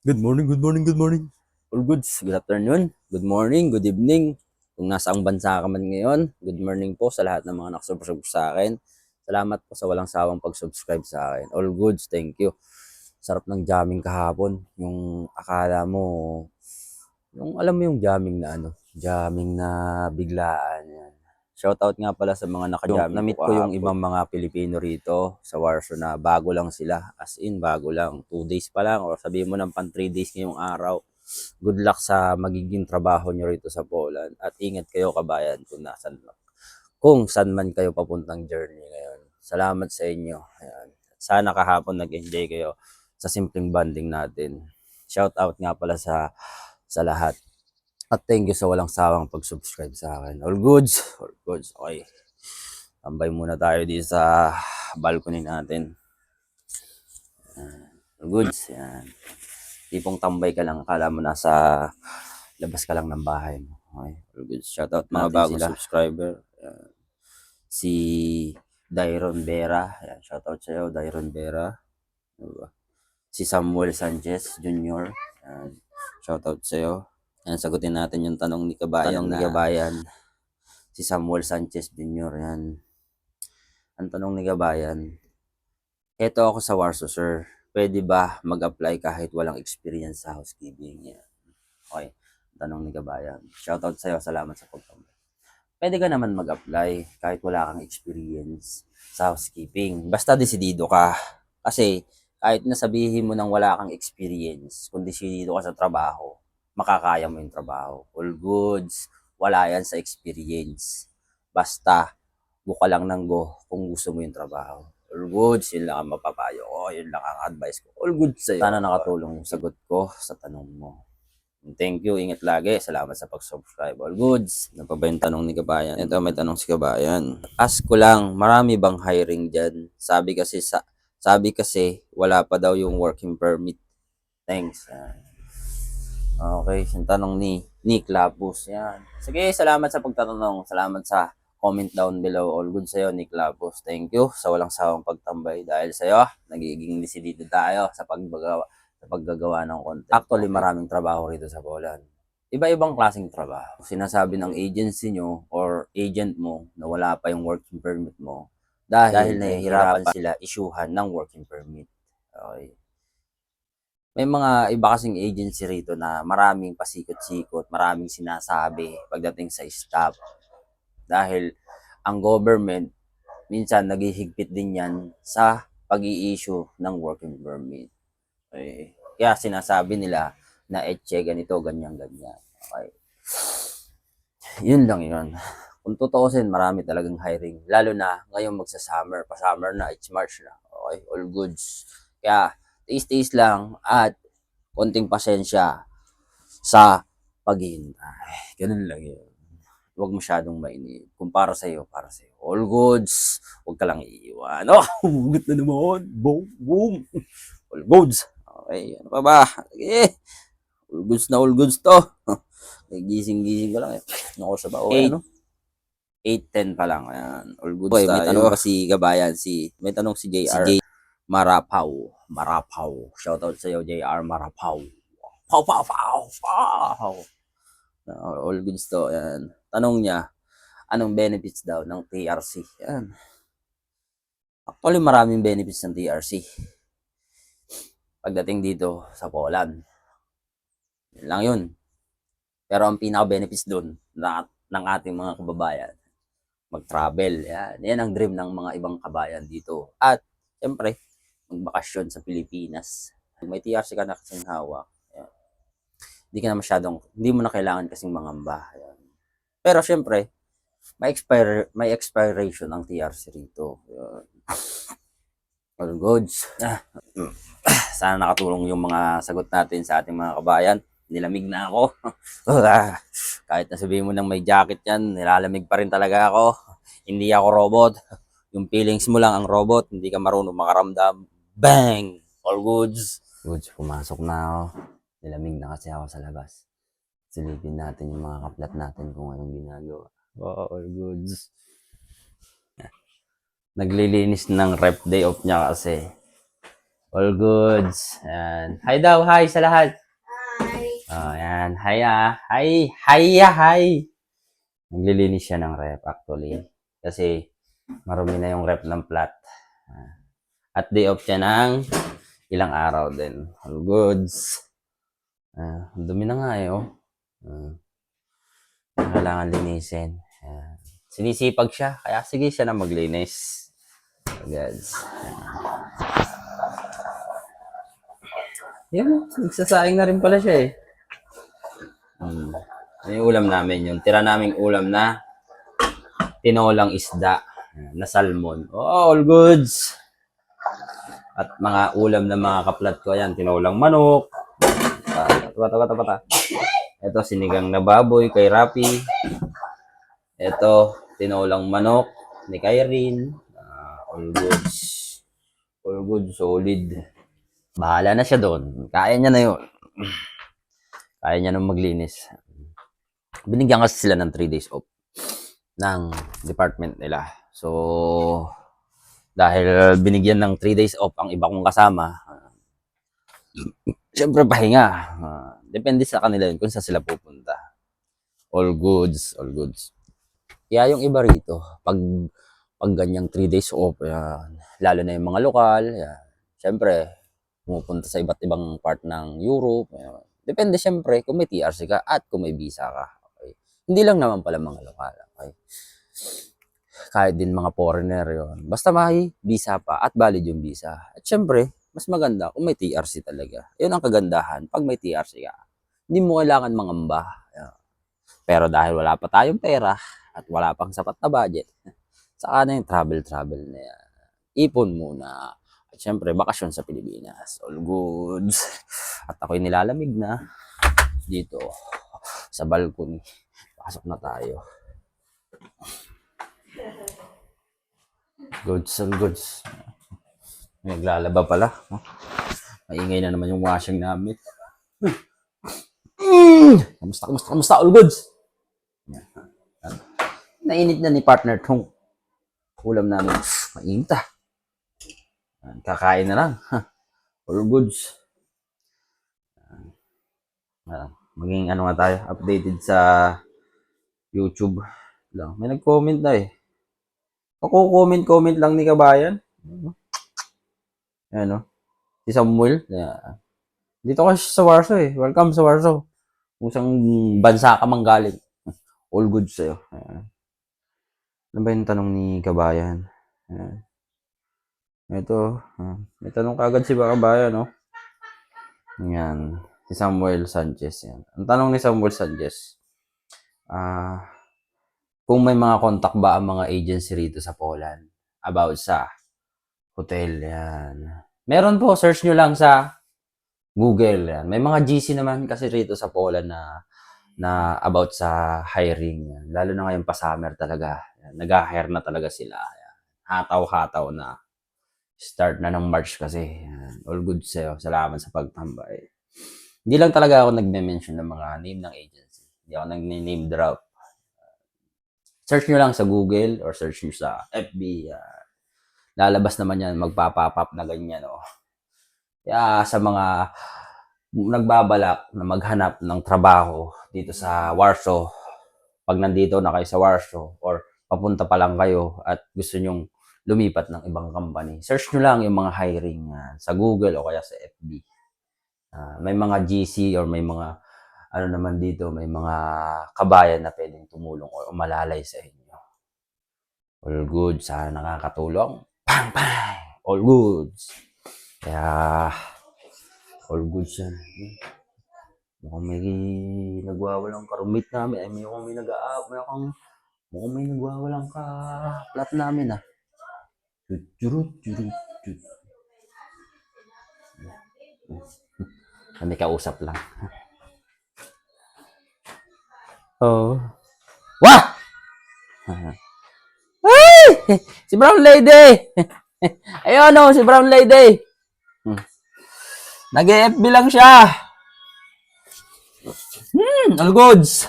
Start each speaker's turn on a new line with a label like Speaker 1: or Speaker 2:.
Speaker 1: Good morning, good morning, good morning. All goods, good afternoon, good morning, good evening. Kung nasa ang bansa ka man ngayon, good morning po sa lahat ng mga nakasubscribe sa akin. Salamat po sa walang sawang pag-subscribe sa akin. All goods, thank you. Sarap ng jamming kahapon. Yung akala mo, yung alam mo yung jamming na ano, jamming na biglaan. Yan. Shoutout nga pala sa mga naka-jamming. Namit ko yung ibang mga Pilipino rito sa Warsaw na bago lang sila. As in, bago lang. Two days pa lang or sabihin mo ng pan three days ngayong araw. Good luck sa magiging trabaho nyo rito sa Poland. At ingat kayo kabayan kung nasan kung saan man kayo papuntang journey ngayon. Salamat sa inyo. Ayan. Sana kahapon nag-enjoy kayo sa simpleng banding natin. Shout out nga pala sa sa lahat. At thank you sa walang sawang pag-subscribe sa akin. All goods. All goods. Okay. Tambay muna tayo dito sa balcony natin. All goods. Yan. Tipong tambay ka lang. Akala mo nasa labas ka lang ng bahay mo. Okay. All goods. Shout out mga bagong
Speaker 2: sila.
Speaker 1: subscriber. Ayan. Si Dairon Vera. Ayan. Shout out sa iyo, Dairon Vera. Diba? Si Samuel Sanchez Jr. Ayan. Shout out sa iyo. Yan, sagutin natin yung tanong ni Kabayan. Tanong ni Kabayan. Si Samuel Sanchez Jr. Yan. Ang tanong ni Kabayan, Eto ako sa Warsaw, sir. Pwede ba mag-apply kahit walang experience sa housekeeping? Yan. Okay. Tanong ni Kabayan. Shoutout sa'yo. Salamat sa pagtambay. Pwede ka naman mag-apply kahit wala kang experience sa housekeeping. Basta desidido ka. Kasi kahit nasabihin mo nang wala kang experience, kung desidido ka sa trabaho, makakaya mo yung trabaho. All goods, wala yan sa experience. Basta, go ka lang ng go kung gusto mo yung trabaho. All goods, yun lang ang mapapayo ko. Yun lang ang advice ko. All goods sa'yo. Sana nakatulong yung sagot ko sa tanong mo. Thank you. Ingat lagi. Salamat sa pag-subscribe. All goods. Ano pa ba yung tanong ni Kabayan? Ito, may tanong si Kabayan. Ask ko lang, marami bang hiring dyan? Sabi kasi, sa, sabi kasi, wala pa daw yung working permit. Thanks. Yan. Okay, yung tanong ni Nick Lapus. Yan. Sige, salamat sa pagtatanong. Salamat sa comment down below. All good sa'yo, Nick Lapus. Thank you sa walang sawang pagtambay. Dahil sa'yo, nagiging desidido tayo sa paggagawa, sa paggagawa ng content. Actually, maraming trabaho rito sa Poland. Iba-ibang klaseng trabaho. Sinasabi ng agency nyo or agent mo na wala pa yung working permit mo dahil, dahil nahihirapan sila isyuhan ng working permit. Okay. May mga iba kasing agency rito na maraming pasikot-sikot, maraming sinasabi pagdating sa staff. Dahil ang government, minsan naghihigpit din yan sa pag issue ng working permit. Okay. Kaya sinasabi nila na etche ganito, ganyan, ganyan. Okay. Yun lang yun. Kung tutuusin, marami talagang hiring. Lalo na ngayon magsa-summer, pa-summer na, it's March na. Okay, all goods. Kaya, tiis-tiis lang at konting pasensya sa paghihintay. Ganun lang yun. Huwag masyadong mainit. Kung para sa'yo, para sa'yo. All goods. Huwag ka lang iiwan. Oh, humugot na naman. Boom, boom. All goods. Okay, ano pa ba? Okay. All goods na all goods to. Gising-gising ka lang eh. Naku sa bao.
Speaker 2: Eight.
Speaker 1: Ano? 8-10 pa lang. Ayan. All goods
Speaker 2: Boy,
Speaker 1: tayo.
Speaker 2: may tanong pa
Speaker 1: si Gabayan. Si, may tanong si JR.
Speaker 2: Si J-
Speaker 1: Marapaw. Marapaw. Shoutout sa iyo, JR Marapaw. Pow, pow, pow, pow. Uh, all goods to. Ayan. Tanong niya, anong benefits daw ng TRC? Ayan. Actually, maraming benefits ng TRC. Pagdating dito sa Poland. Yun lang yun. Pero ang pinaka-benefits doon na, ng ating mga kababayan, mag-travel. Yan. Yan ang dream ng mga ibang kabayan dito. At, siyempre, magbakasyon sa Pilipinas. May TRC ka na kasing hawak. Yan. Hindi ka na masyadong, hindi mo na kailangan kasing mangamba. Yan. Pero, siyempre, may expire may expiration ang TRC rito. Yan. All goods. Ah, mm. Sana nakatulong yung mga sagot natin sa ating mga kabayan. Nilamig na ako. Ah, Kahit na sabihin mo nang may jacket yan, nilalamig pa rin talaga ako. Hindi ako robot. Yung feelings mo lang ang robot, hindi ka marunong makaramdam. Bang! All goods. Goods, pumasok na ako. Nilamig na kasi ako sa labas. Silipin natin yung mga kaplat natin kung anong ginagawa. Wow, all goods. Naglilinis ng rep day off niya kasi All goods. Yan. Hi daw, hi sa lahat.
Speaker 2: Hi.
Speaker 1: Oh, yan. Hi ah. Hi. Hi ah, hi. Naglilinis siya ng rep actually. Kasi marumi na yung rep ng plat. Ah. At day off siya ng ilang araw din. All goods. Ang dumi na nga eh, oh. Ah. kailangan linisin. Ayan. Sinisipag siya, kaya sige siya na maglinis. Guys. Yan, nagsasaing na rin pala siya eh. Hmm. Ano yung ulam namin yun? Tira naming ulam na tinolang isda na salmon. Oh, all goods. At mga ulam na mga kaplat ko, yan, tinolang manok. Ah, Tapa, tapa, tapa, tapa. Ito, sinigang na baboy kay Rapi. Ito, tinolang manok ni Kyrene. Ah, all goods. All good, solid. Bahala na siya doon. Kaya niya na yun. Kaya niya nang maglinis. Binigyan kasi sila ng 3 days off ng department nila. So, dahil binigyan ng 3 days off ang iba kong kasama, Siyempre, pahinga. Ah, depende sa kanila yun kung saan sila pupunta. All goods, all goods. Kaya yung iba rito, pag, pag ganyang 3 days off, yan, lalo na yung mga lokal, yan, siyempre, pumupunta sa iba't ibang part ng Europe. yan. Depende siyempre kung may TRC ka at kung may visa ka. Okay? Hindi lang naman pala mga lokal. Okay? Kahit din mga foreigner yon Basta may visa pa at valid yung visa. At siyempre, mas maganda kung may TRC talaga. Yun ang kagandahan pag may TRC ka. Hindi mo kailangan mangamba. Pero dahil wala pa tayong pera at wala pang sapat na budget, saka na yung travel-travel na yan. Ipon muna. At syempre, bakasyon sa Pilipinas. All goods. At ako'y nilalamig na dito sa balcony. Pasok na tayo. Goods and goods. May naglalaba pala. Maingay na naman yung washing namin. Kamusta, kamusta, kamusta, all goods? Nainit na ni partner tong ulam namin. Mainit ah. Kakain na lang. All goods. Maging ano nga tayo, updated sa YouTube. May nag-comment na eh. Ako comment-comment lang ni Kabayan. Ano? Si Samuel. Yeah. Dito ka sa Warsaw eh. Welcome sa Warsaw. Kung saan bansa ka mang galing. All good sa'yo. Ayan. Ano ba yung tanong ni Kabayan? Ayan. Ito. ah, May tanong kagad si Kabayan, no? Ayan. Si Samuel Sanchez. Yan. Ang tanong ni Samuel Sanchez. Ah, kung may mga contact ba ang mga agency rito sa Poland about sa hotel. Yan. Meron po, search nyo lang sa Google. Yan. May mga GC naman kasi rito sa Poland na na about sa hiring. Yan. Lalo na ngayon pa summer talaga. Nag-hire na talaga sila. Hataw-hataw na. Start na ng March kasi. Yan. All good sa'yo. Salamat sa pagtambay. Hindi lang talaga ako nagme-mention ng mga name ng agency. Hindi ako nag-name drop. Search nyo lang sa Google or search nyo sa FB. yan. lalabas naman yan, magpapapap na ganyan. Oh. Kaya sa mga nagbabalak na maghanap ng trabaho dito sa Warsaw, pag nandito na kayo sa Warsaw or papunta pa lang kayo at gusto nyong lumipat ng ibang company, search nyo lang yung mga hiring ah, sa Google o kaya sa FB. Ah, may mga GC or may mga ano naman dito, may mga kabayan na pwedeng tumulong o umalalay sa inyo. All good, sana nakakatulong. Pang, pang! All goods. Kaya, all goods yan. Mukhang may nagwawalang karumit namin. Ay, mukhang may nag may mukhang, mukhang may nagwawalang ka plat namin ah. Churut, churut, chut. Kami kausap lang. Oh. Wah! Ay! Si Brown Lady! Ayun o, si Brown Lady! Hmm. Nag-FB lang siya! Hmm, all goods!